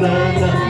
nada.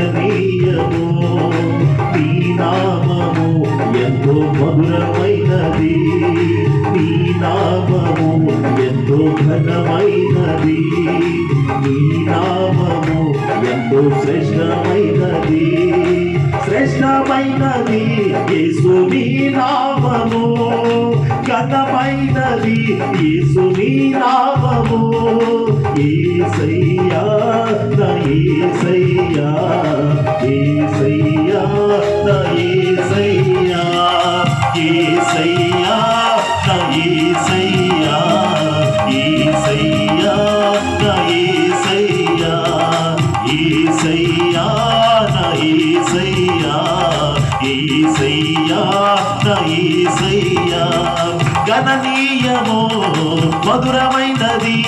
గణనీయము నీ నామము ఎంతో మధురమైనది. నీ నామము ఎంతో ఘనమైనది. నీ నామము ఎంతో శ్రేష్టమైనది. శ్రేష్టమైనది యేసు నామము. ఘనమైనది యేసు నామము. ఏసయ్యా నా ఏసయ్యా ఏసయ్యా. ఏసయ్యా గణనీయమో మధురమైనది.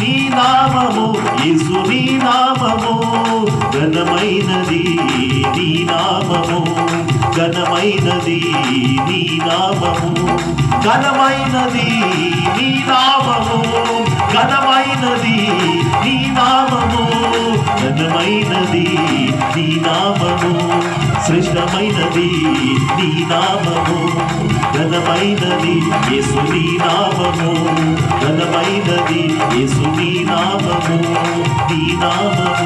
నీ నామము యేసు నీ నామము ఘనమైనది నీ నామము ఘనమైనది నీ నామము ఘనమైనది నీ నామము ఘనమైనది నీ నామము ఘనమైనది నీ నామము. సృష్టమైనది నీ నామము ఘనమైనది యేసు నీ నామము ఘనమైనది యేసు నీ నామము నీ నామము.